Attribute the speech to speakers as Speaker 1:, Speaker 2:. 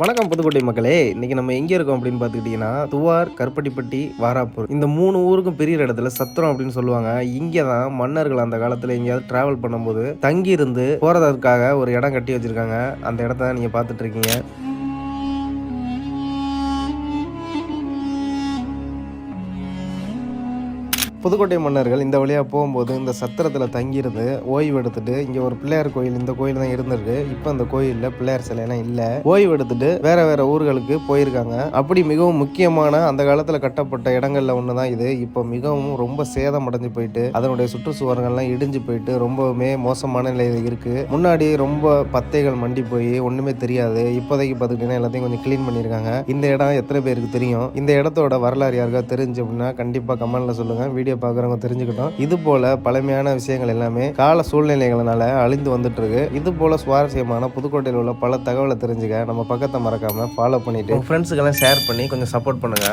Speaker 1: வணக்கம் புதுக்கோட்டை மக்களே. இன்னைக்கு நம்ம எங்க இருக்கோம் அப்படின்னு பார்த்துக்கிட்டிங்கன்னா துவார் கருப்பட்டிப்பட்டி வாராப்பூர். இந்த மூணு ஊருக்கும் பெரிய இடத்துல சத்திரம் அப்படின்னு சொல்லுவாங்க. இங்கே தான் மன்னர்கள் அந்த காலத்தில் எங்கேயாவது டிராவல் பண்ணும்போது தங்கி இருந்து போறதற்காக ஒரு இடம் கட்டி வச்சிருக்காங்க. அந்த இடத்த நீங்கள் நீங்க பார்த்துட்டு இருக்கீங்க. புதுக்கோட்டை மன்னர்கள் இந்த வழியாக போகும்போது இந்த சத்திரத்தில் தங்கியிருந்து ஓய்வு எடுத்துட்டு இங்கே ஒரு பிள்ளையார் கோயில் இந்த கோயில் தான் இருந்திருக்கு. இப்போ அந்த கோயிலில் பிள்ளையார் சிலையெல்லாம் இல்லை. ஓய்வு எடுத்துட்டு வேற வேற ஊர்களுக்கு போயிருக்காங்க. அப்படி மிகவும் முக்கியமான அந்த காலத்தில் கட்டப்பட்ட இடங்கள்ல ஒன்று தான் இது. இப்போ மிகவும் ரொம்ப சேதம் அடைஞ்சு போயிட்டு அதனுடைய சுற்றுச்சுவரங்கள்லாம் இடிஞ்சு போயிட்டு ரொம்பவுமே மோசமான நிலையில் இருக்கு. முன்னாடி ரொம்ப பத்தைகள் மண்டி போய் ஒன்றுமே தெரியாது. இப்போதைக்கு பார்த்துக்கிட்டீங்கன்னா எல்லாத்தையும் கொஞ்சம் க்ளீன் பண்ணியிருக்காங்க. இந்த இடம் எத்தனை பேருக்கு தெரியும்? இந்த இடத்தோட வரலாறு யாருக்கா தெரிஞ்சு அப்படின்னா கண்டிப்பாக கமெண்ட்ல வீடியோ வீடியோ பார்க்குறவங்க தெரிஞ்சுக்கிட்டோம். இது போல பழமையான விஷயங்கள் எல்லாமே கால சூழ்நிலைகளால அழிந்து வந்துட்டு இருக்கு இது போல சுவாரஸ்யமான புதுக்கோட்டையில் உள்ள பல தகவலை தெரிஞ்சுக்க நம்ம பக்கத்தை மறக்காம ஃபாலோ பண்ணிட்டு ஃப்ரெண்ட்ஸுக்கெல்லாம் ஷேர் பண்ணி கொஞ்சம் சப்போர்ட் பண்ணுங்க.